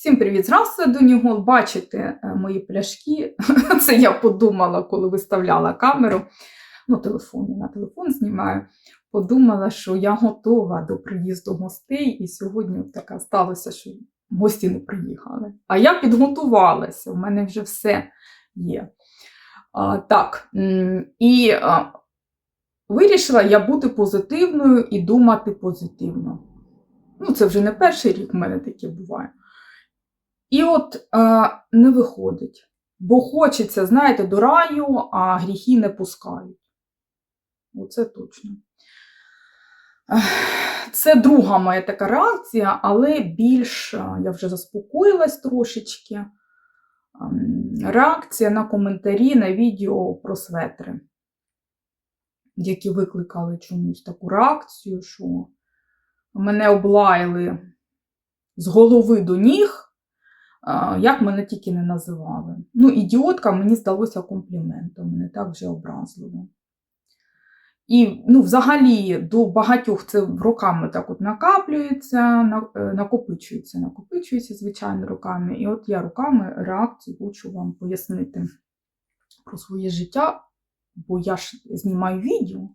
Всім привіт зразу до нього. Бачите е, мої пляшки. Це я подумала, коли виставляла камеру. Ну, телефон, я на телефон знімаю. Подумала, що я готова до приїзду гостей, і сьогодні така сталося, що гості не приїхали. А я підготувалася, у мене вже все є. А, так, і а, вирішила я бути позитивною і думати позитивно. Ну, це вже не перший рік в мене таке буває. І от е, не виходить. Бо хочеться, знаєте, до раю, а гріхи не пускають. Оце точно. Це друга моя така реакція, але більш е, я вже заспокоїлась трошечки. Ем, Реакція на коментарі на відео про светри, які викликали чомусь таку реакцію, що мене облаяли з голови до ніг. Як мене тільки не називали. Ну, ідіотка мені здалося компліментом, не так вже образливо. І ну, взагалі до багатьох це роками так от накаплюється, е, накопичується, накопичується, звичайно, роками. І от я роками реакцію хочу вам пояснити про своє життя, бо я ж знімаю відео.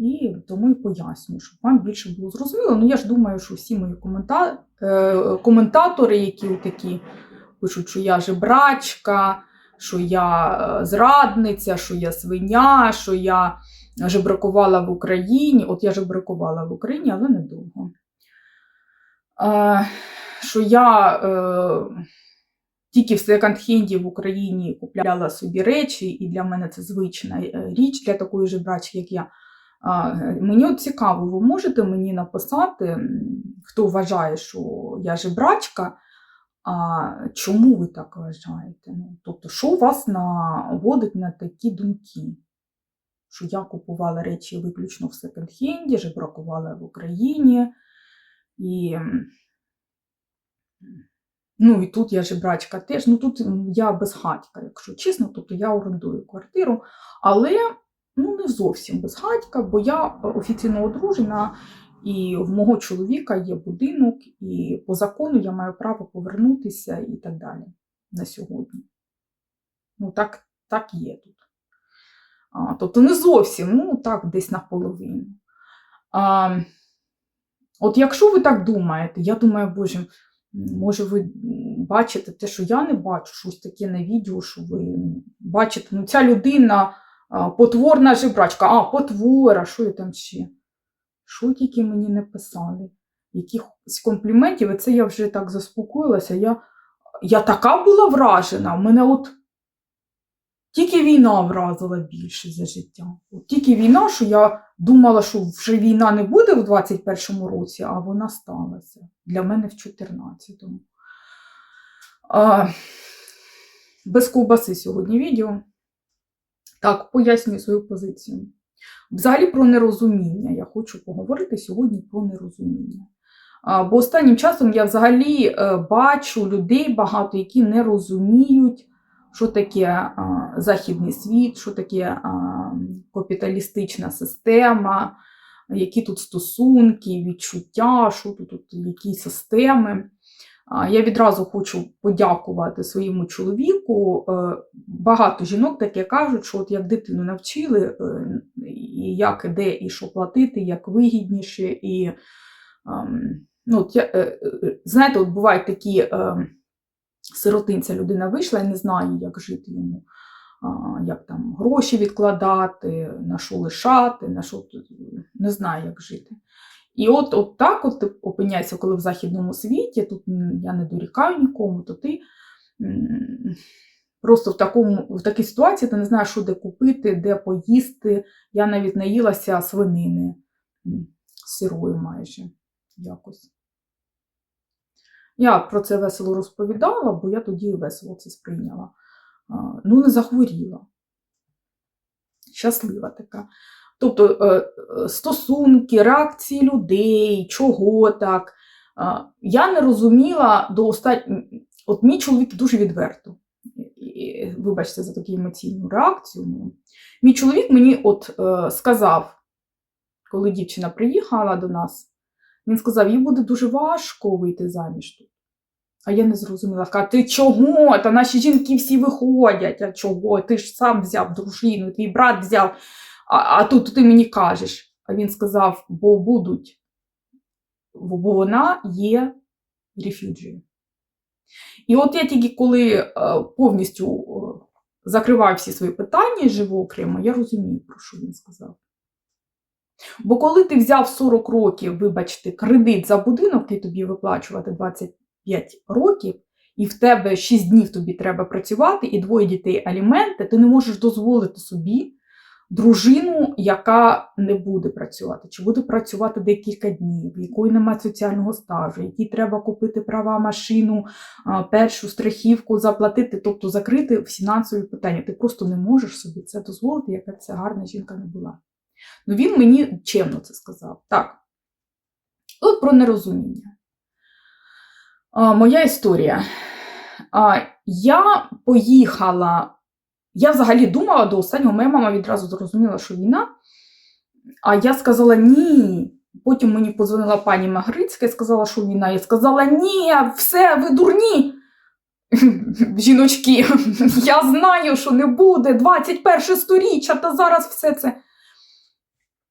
І тому і пояснюю, щоб вам більше було зрозуміло. Ну, я ж думаю, що всі мої комента... е, коментатори, які такі пишуть, що я жебрачка, що я е, зрадниця, що я свиня, що я жебракувала в Україні. От я жебракувала в Україні, але недовго. Е, що я е, тільки в секонд-хенді в Україні купляла собі речі, і для мене це звична е, річ для такої жебрачки, як я. Мені от цікаво, ви можете мені написати, хто вважає, що я жебрачка, а чому ви так вважаєте? Ну, тобто, що вас наводить на такі думки? Що я купувала речі виключно в секонд-хенді, жебракувала в Україні. І, ну, і тут я жебрачка теж. Ну тут я безхатька, якщо чесно, тобто я орендую квартиру, але ну, не зовсім безхатька, бо я офіційно одружена, і в мого чоловіка є будинок, і по закону я маю право повернутися і так далі на сьогодні. Ну, так, так є тут. А, тобто не зовсім, ну так, десь наполовину. А, от якщо ви так думаєте, я думаю, боже, може ви бачите те, що я не бачу, щось таке на відео, що ви бачите, ну ця людина потворна жебрачка, а, потвора, що я там ще? Що тільки мені не писали? Якихось компліментів, і це я вже так заспокоїлася. Я, я така була вражена, мене от тільки війна вразила більше за життя. От тільки війна, що я думала, що вже війна не буде в 21-му році, а вона сталася. Для мене в 14-му. А, без ковбаси сьогодні відео. Так, пояснюю свою позицію. Взагалі про нерозуміння. Я хочу поговорити сьогодні про нерозуміння. Бо останнім часом я взагалі е, бачу людей багато, які не розуміють, що таке західний світ, що таке капіталістична система, які тут стосунки, відчуття, що тут, тут які системи. Я відразу хочу подякувати своєму чоловіку. Е, Багато жінок таке кажуть, що от як дитину навчили, е, і як де і що платити, як вигідніше. І, ем, ну, е, знаєте, от бувають такі сиротинця людина вийшла і не знає, як жити йому, як там гроші відкладати, на що лишати, на що не знає, як жити. І от, от так от ти опиняєшся, коли в західному світі, тут я не дорікаю нікому, то ти просто в, такому, в такій ситуації ти не знаєш, що де купити, де поїсти. Я навіть наїлася свинини сирою майже якось. Я про це весело розповідала, бо я тоді весело це сприйняла. Ну, не захворіла. Щаслива така. Тобто е, е, стосунки, реакції людей, чого так. Я не розуміла до останнього. От мій чоловік дуже відверто. Вибачте за таку емоційну реакцію. ну. Мій чоловік мені от е, сказав, коли дівчина приїхала до нас, він сказав, їй буде дуже важко вийти заміж тут. А я не зрозуміла. Сказала, ти чого? Та наші жінки всі виходять. А чого? Ти ж сам взяв дружину, твій брат взяв, а, а тут ти мені кажеш. А він сказав, бо будуть, бо вона є рефюджією. І от я тільки коли е, повністю е, закриваю всі свої питання і живу окремо, я розумію, про що він сказав. Бо коли ти взяв 40 років, вибачте, кредит за будинок, ти тобі виплачувати 25 років, і в тебе 6 днів тобі треба працювати, і двоє дітей аліменти, ти не можеш дозволити собі дружину, яка не буде працювати, чи буде працювати декілька днів, якої немає соціального стажу, якій треба купити права, машину, першу страхівку, заплатити, тобто закрити фінансові питання. Ти просто не можеш собі це дозволити, яка ця гарна жінка не була. Ну він мені чемно це сказав. Так. От про нерозуміння. А, моя історія. А, я поїхала. Я взагалі думала до останнього, моя мама відразу зрозуміла, що війна. А я сказала ні. Потім мені подзвонила пані Магрицька і сказала, що війна. Я сказала, ні, все, ви дурні. Жіночки, я знаю, що не буде 21 сторіччя, та зараз все це.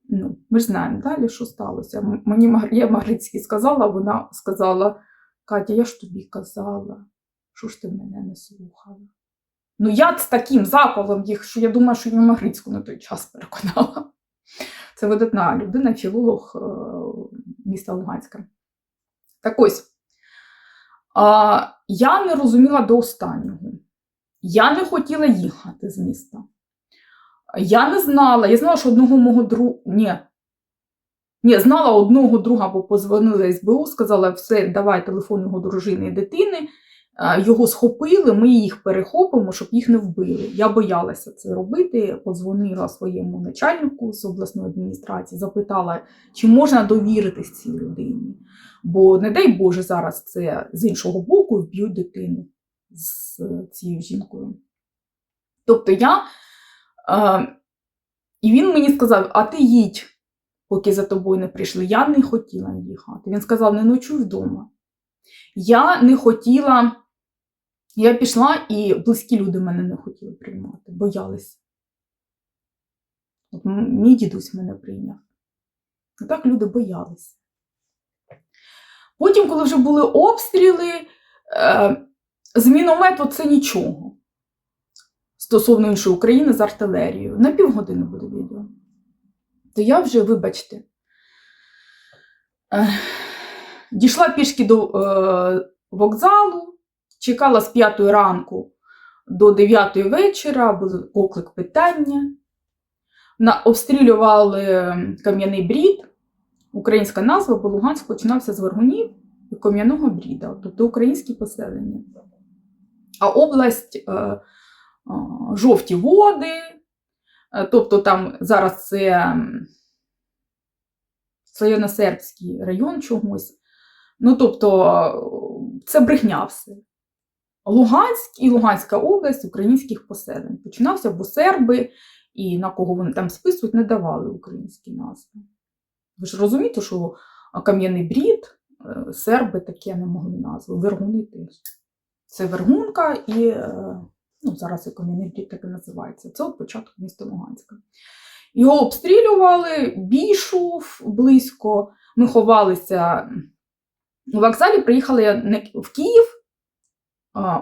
Ну, ми ж знаємо далі, що сталося. Мені я Магрицькій сказала, вона сказала: Катя, я ж тобі казала, що ж ти мене не слухала. Ну, я з таким запалом їх, що я думаю, що я Магрицьку на той час переконала. Це видатна людина, філолог е, міста Луганська. Так ось, я не розуміла до останнього. Я не хотіла їхати з міста. Я не знала, я знала, що одного мого друга. Ні. Ні, знала одного друга, бо позвонила СБУ, сказала, все, давай телефон його дружини і дитини. А, Його схопили, ми їх перехопимо, щоб їх не вбили. Я боялася це робити. Подзвонила своєму начальнику з обласної адміністрації, запитала, чи можна довіритись цій людині. Бо, не дай Боже, зараз це з іншого боку вб'ють дитину з е, цією жінкою. Тобто я. Е, і він мені сказав: а ти їдь, поки за тобою не прийшли. Я не хотіла їхати. Він сказав: не ночуй вдома. Я не хотіла. Я пішла, і близькі люди мене не хотіли приймати, боялися. От мій дідусь мене прийняв. І так люди боялися. Потім, коли вже були обстріли, е, з це нічого. Стосовно іншої України з артилерією. На півгодини буде відео. То я вже, вибачте, е, дійшла пішки до е, вокзалу, чекала з 5 ранку до 9 вечора, був оклик питання. Обстрілювали кам'яний брід. Українська назва, бо Луганськ починався з Вергунів і кам'яного бріда, тобто українські поселення. А область е, е, жовті води, е, тобто там зараз це Славяно-Сербський район чогось. Ну, тобто, е, це брехня все. Луганськ і Луганська область українських поселень. Починався, бо серби і на кого вони там списують, не давали українські назви. Ви ж розумієте, що кам'яний брід, е, серби таке не могли назви, вергуни теж. Це Вергунка і е, ну, зараз і кам'яний брід так і називається. Це от початок міста Луганська. Його обстрілювали, бій йшов близько. Ми ховалися у вокзалі, приїхали в Київ.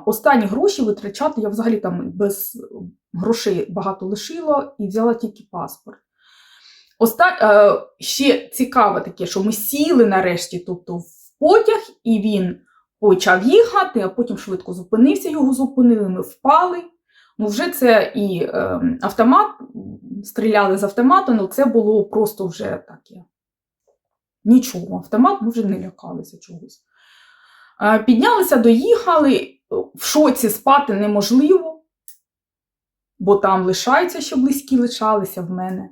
Останні гроші витрачати, я взагалі там без грошей багато лишила і взяла тільки паспорт. Оста... е, ще цікаве таке, що ми сіли нарешті, тобто в потяг, і він почав їхати, а потім швидко зупинився, його зупинили, ми впали. Ну, вже це і е, автомат, стріляли з автомата, ну це було просто вже таке. Нічого, автомат, ми вже не лякалися чогось. Е, Піднялися, доїхали, в шоці спати неможливо, бо там лишаються, що близькі лишалися в мене.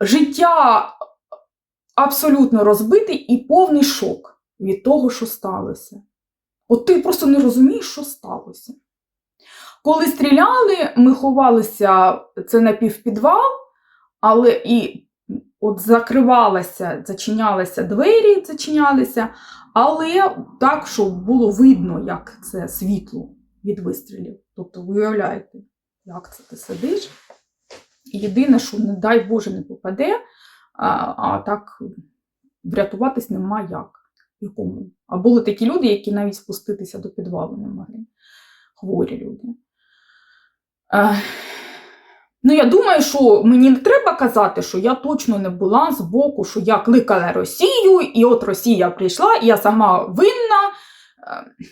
Життя абсолютно розбите і повний шок від того, що сталося. От ти просто не розумієш, що сталося. Коли стріляли, ми ховалися, це напівпідвал, але і от закривалася, зачинялися двері, зачинялися, Але так, щоб було видно, як це світло від вистрілів. Тобто, ви уявляєте, як це ти сидиш. Єдине, що, не дай Боже, не попаде, а, а так врятуватись нема як. Якому. А були такі люди, які навіть спуститися до підвалу не могли. Хворі люди. Ну, я думаю, що мені не треба казати, що я точно не була з боку, що я кликала Росію, і от Росія прийшла, і я сама винна. Е,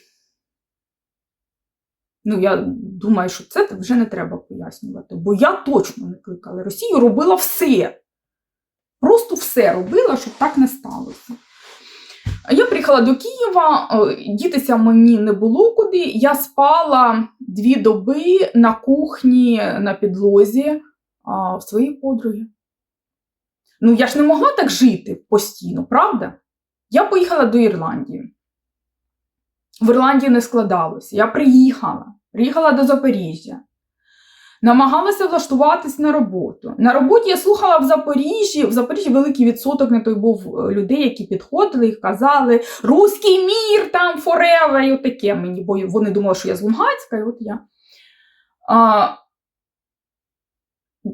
Ну, я думаю, що це вже не треба пояснювати, бо я точно не кликала Росію, робила все. Просто все робила, щоб так не сталося. Я приїхала до Києва, е, дітися мені не було куди. Я спала дві доби на кухні на підлозі в своїй подруги. Ну, я ж не могла так жити постійно, правда? Я поїхала до Ірландії. В Ірландії не складалося. Я приїхала, приїхала до Запоріжжя. Намагалася влаштуватись на роботу. На роботі я слухала в Запоріжжі. В Запоріжжі великий відсоток не той був е, людей, які підходили і казали Руський мір там форевер, і отаке мені, бо вони думали, що я з Луганська, і от я. А,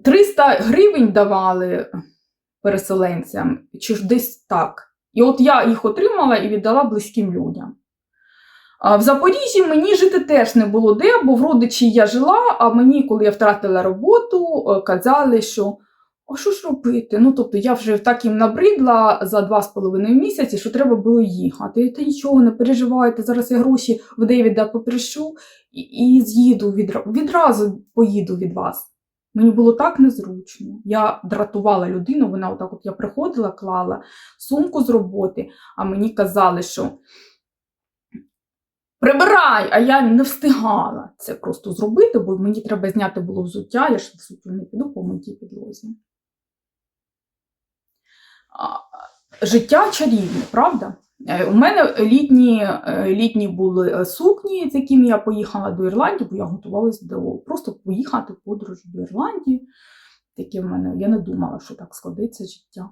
300 гривень давали переселенцям, чи ж десь так. І от я їх отримала і віддала близьким людям. В Запоріжжі мені жити теж не було де, бо в родичі я жила, а мені, коли я втратила роботу, е, казали, що а що ж робити? Ну, тобто я вже так їм набридла за два з половиною місяці, що треба було їхати. Та нічого, не переживайте, зараз я гроші в Девіда попришу і, і з'їду відра... відразу поїду від вас. Мені було так незручно. Я дратувала людину, вона отак от я приходила, клала сумку з роботи, а мені казали, що прибирай, а я не встигала це просто зробити, бо мені треба зняти було взуття, я ж взуттю не піду по митій підлозі. Життя чарівне, правда? Е, У мене літні, е, літні були е, сукні, з якими я поїхала до Ірландії, бо я готувалася до просто поїхати в подорож до Ірландії. Таке в мене, я не думала, що так складеться життя.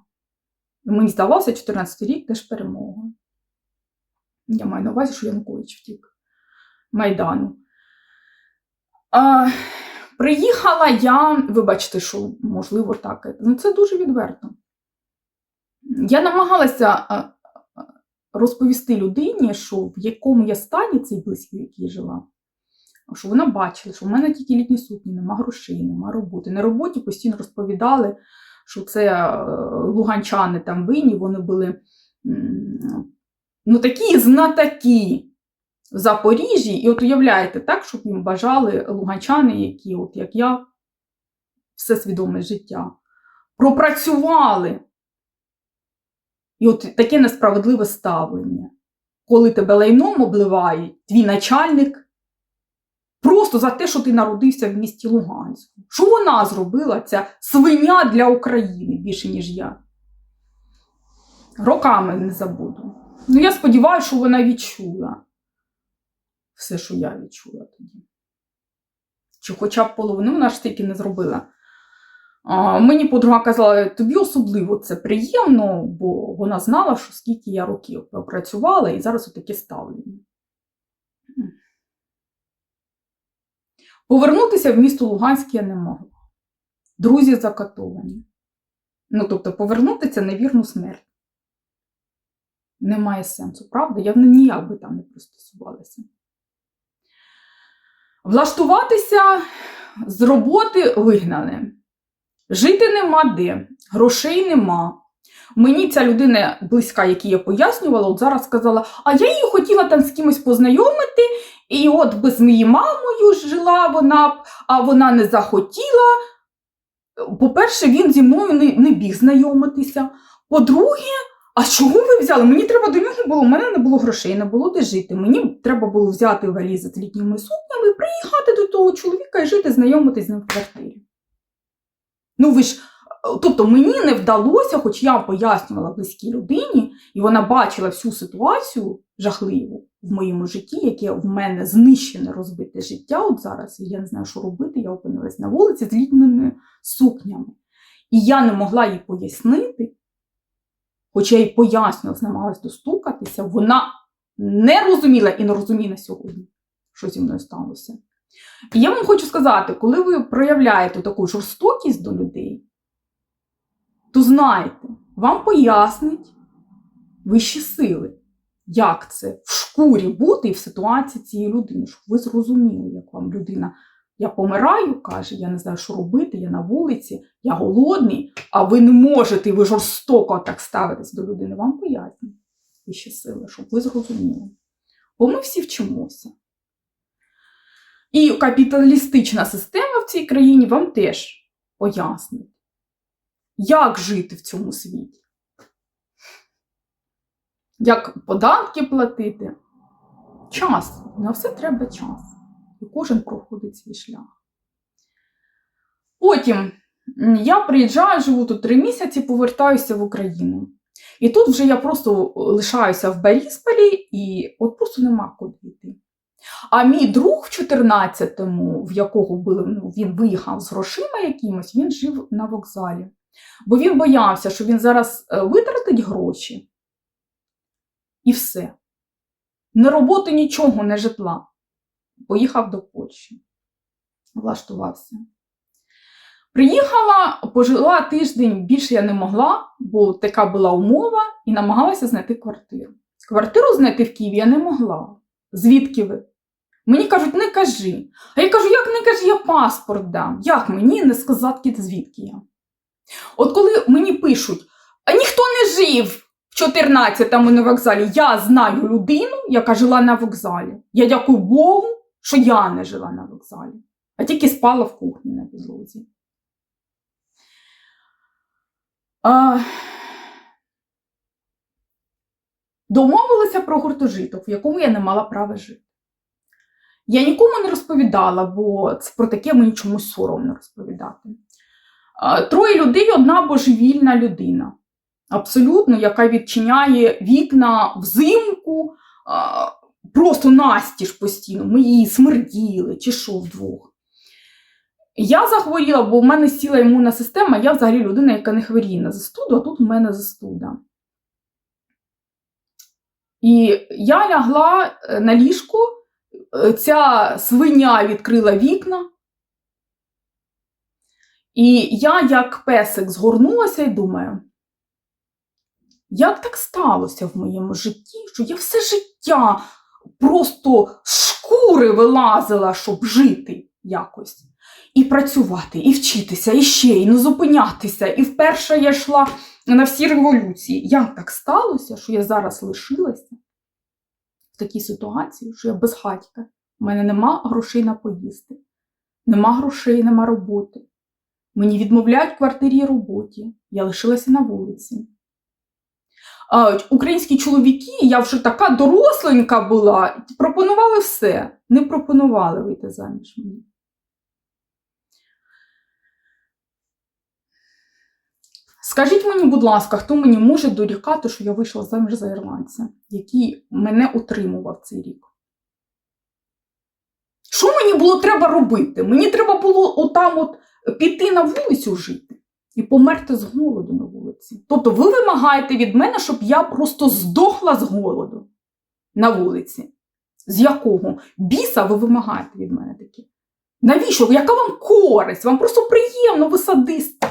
Мені здавалося, 14 рік теж перемога. Я маю на увазі, що Янукович втік Майдану. А, приїхала я, вибачте, що можливо так. Ну, це дуже відверто. Я намагалася розповісти людині, що в якому я стані цей близький, в який жила, що вона бачила, що в мене тільки літні сукні, нема грошей, нема роботи. На роботі постійно розповідали, що це е, луганчани там винні, вони були ну, такі знатакі в Запоріжжі. І от уявляєте, так, щоб їм бажали луганчани, які, от як я, все свідоме життя, пропрацювали. І от таке несправедливе ставлення, коли тебе лайном обливають, твій начальник, просто за те, що ти народився в місті Луганську. Що вона зробила, ця свиня для України більше, ніж я? Роками не забуду. Ну, я сподіваюся, що вона відчула все, що я відчула тоді. Чи хоча б половину вона ж тільки не зробила. А, мені подруга казала, тобі особливо це приємно, бо вона знала, що скільки я років пропрацювала, і зараз отаке ставлення. Повернутися в місто Луганськ я не могла. Друзі закатовані. Ну, тобто, повернутися на вірну смерть. Немає сенсу, правда? Я ніяк би там не пристосувалася. Влаштуватися з роботи вигнали. Жити нема де, грошей нема. Мені ця людина близька, якій я пояснювала, от зараз сказала, а я її хотіла там з кимось познайомити, і от би з моєю мамою жила вона, а вона не захотіла. По-перше, він зі мною не, не біг знайомитися. По-друге, а чого ви взяли? Мені треба до нього було, у мене не було грошей, не було де жити. Мені треба було взяти валізи з літніми сукнями, приїхати до того чоловіка і жити, знайомитись з ним в квартирі. Ну ви ж, тобто мені не вдалося, хоч я пояснювала близькій людині, і вона бачила всю ситуацію жахливу в моєму житті, яке в мене знищене розбите життя от зараз, я не знаю, що робити, я опинилась на вулиці з літніми сукнями. І я не могла їй пояснити, хоча я й пояснювала, намагалась достукатися, вона не розуміла і не розуміє на сьогодні, що зі мною сталося. І я вам хочу сказати, коли ви проявляєте таку жорстокість до людей, то знайте, вам пояснить вищі сили, як це в шкурі бути і в ситуації цієї людини, щоб ви зрозуміли, як вам людина. Я помираю, каже, я не знаю, що робити, я на вулиці, я голодний, а ви не можете, ви жорстоко так ставитесь до людини. Вам пояснюють вищі сили, щоб ви зрозуміли. Бо ми всі вчимося. І капіталістична система в цій країні вам теж пояснить, як жити в цьому світі. Як податки платити. Час. На все треба час. І кожен проходить свій шлях. Потім я приїжджаю, живу тут три місяці, повертаюся в Україну. І тут вже я просто лишаюся в Борисполі і от просто нема куди йти. А мій друг в 14-му, в якого були, ну, він виїхав з грошима якимось, він жив на вокзалі. Бо він боявся, що він зараз е, витратить гроші. І все. Не роботи нічого, не житла. Поїхав до Польщі. Влаштувався. Приїхала, пожила тиждень, більше я не могла, бо така була умова, і намагалася знайти квартиру. Квартиру знайти в Києві я не могла. Звідки ви? Мені кажуть, не кажи. А я кажу, як не кажи, я паспорт дам. Як мені не сказати, звідки я? От коли мені пишуть, а ніхто не жив в 14-му на вокзалі, я знаю людину, яка жила на вокзалі. Я дякую Богу, що я не жила на вокзалі, а тільки спала в кухні на підлозі. А... Домовилися про гуртожиток, в якому я не мала права жити. Я нікому не розповідала, бо про таке мені чомусь соромно розповідати. Троє людей одна божевільна людина, абсолютно, яка відчиняє вікна взимку, просто настіж постійно. Ми її смерділи чи що вдвох. Я захворіла, бо в мене сіла імунна система, я взагалі людина, яка не хворіє на застуду, а тут в мене застуда. І я лягла е, на ліжку, е, ця свиня відкрила вікна. І я, як песик, згорнулася і думаю, як так сталося в моєму житті, що я все життя просто з шкури вилазила, щоб жити якось. І працювати, і вчитися, і ще, і не зупинятися. І вперше я йшла на всі революції. Як так сталося, що я зараз лишилася в такій ситуації, що я безхатька, у мене нема грошей на поїсти, нема грошей, нема роботи. Мені відмовляють в квартирі і роботі. Я лишилася на вулиці. Українські чоловіки, я вже така доросленька була, пропонували все. Не пропонували вийти заміж мені. Скажіть мені, будь ласка, хто мені може дорікати, що я вийшла заміж за ірландця, який мене утримував цей рік? Що мені було треба робити? Мені треба було отам от піти на вулицю жити і померти з голоду на вулиці. Тобто ви вимагаєте від мене, щоб я просто здохла з голоду на вулиці. З якого біса ви вимагаєте від мене таке? Навіщо? Яка вам користь? Вам просто приємно, ви садисти.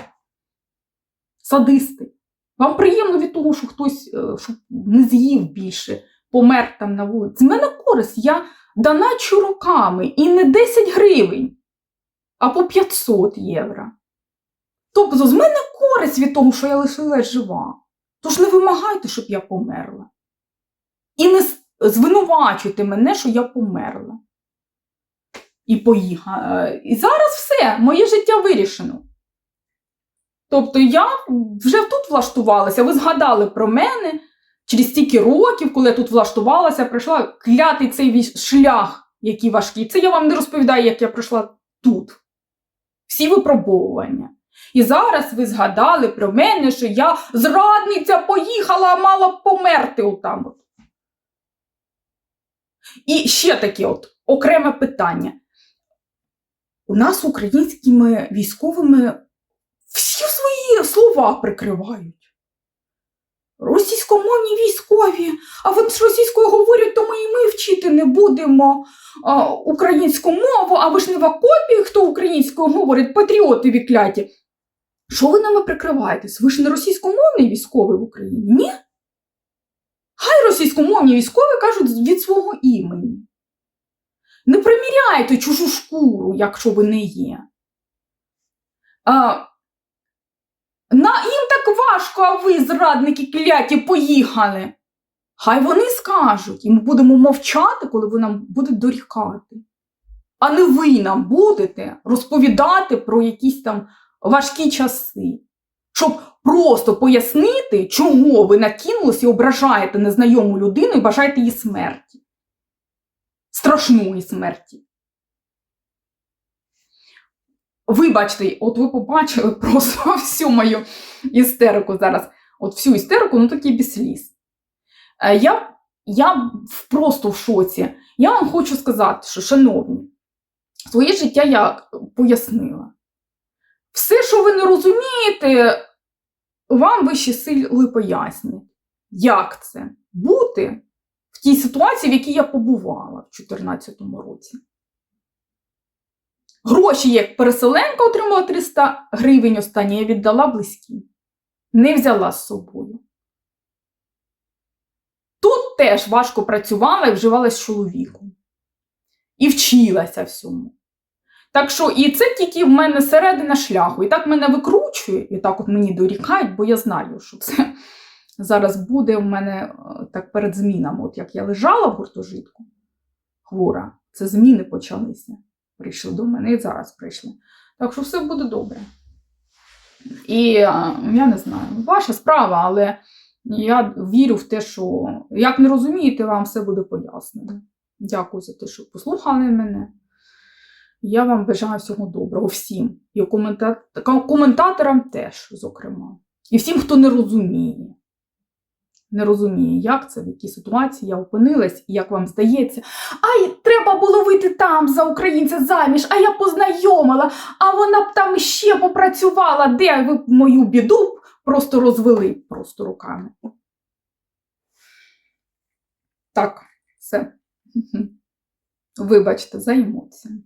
Садисти. Вам приємно від того, що хтось е, щоб не з'їв більше, помер там на вулиці. З мене користь, я доначу руками і не 10 гривень, а по 500 євро. Тобто з мене користь від того, що я лишилась жива. Тож не вимагайте, щоб я померла. І не звинувачуйте мене, що я померла. І поїхала. І зараз все, моє життя вирішено. Тобто я вже тут влаштувалася, ви згадали про мене через стільки років, коли я тут влаштувалася, пройшла клятий цей шлях, який важкий. Це я вам не розповідаю, як я пройшла тут. Всі випробовування. І зараз ви згадали про мене, що я зрадниця поїхала, а мала б померти отам. От. І ще таке от окреме питання. У нас українськими військовими всі свої слова прикривають. російськомовні військові, а вони ж російською говорять, то ми і ми вчити не будемо а, українську мову, а ви ж не в окопі, хто українською говорить, патріоти вікляті. Що ви нами прикриваєтесь? Ви ж не російськомовний військовий в Україні? Ні? Хай російськомовні військові кажуть від свого імені. Не приміряйте чужу шкуру, якщо ви не є. А, на, їм так важко, а ви, зрадники кляті, поїхали. Хай вони скажуть, і ми будемо мовчати, коли ви нам будете дорікати. А не ви нам будете розповідати про якісь там важкі часи, щоб просто пояснити, чого ви накинулись і ображаєте незнайому людину і бажаєте її смерті. Страшної смерті. Вибачте, от ви побачили просто всю мою істерику зараз. От всю істерику, ну такі без сліз. Е, Я, я просто в шоці. Я вам хочу сказати, що, шановні, своє життя я пояснила. Все, що ви не розумієте, вам вищі сили пояснять, як це бути в тій ситуації, в якій я побувала в 2014 році. Гроші, як переселенка отримала 300 гривень останні, я віддала близьким. Не взяла з собою. Тут теж важко працювала і вживалась з чоловіком. І вчилася всьому. Так що, і це тільки в мене середина шляху. І так мене викручує, і так от мені дорікають, бо я знаю, що це зараз буде в мене е, так перед змінами. От як я лежала в гуртожитку хвора, це зміни почалися. Прийшли до мене і зараз прийшли. Так що все буде добре. І е, я не знаю, ваша справа, але я вірю в те, що як не розумієте, вам все буде пояснено. Дякую за те, що послухали мене. Я вам бажаю всього доброго всім. І комента... коментаторам теж, зокрема. І всім, хто не розуміє. Не розуміє, як це, в якій ситуації я опинилась, і як вам здається, ай, треба було вийти там за українця заміж, а я познайомила, а вона б там ще попрацювала, де ви мою біду просто розвели просто руками. Так, все. Вибачте за емоції.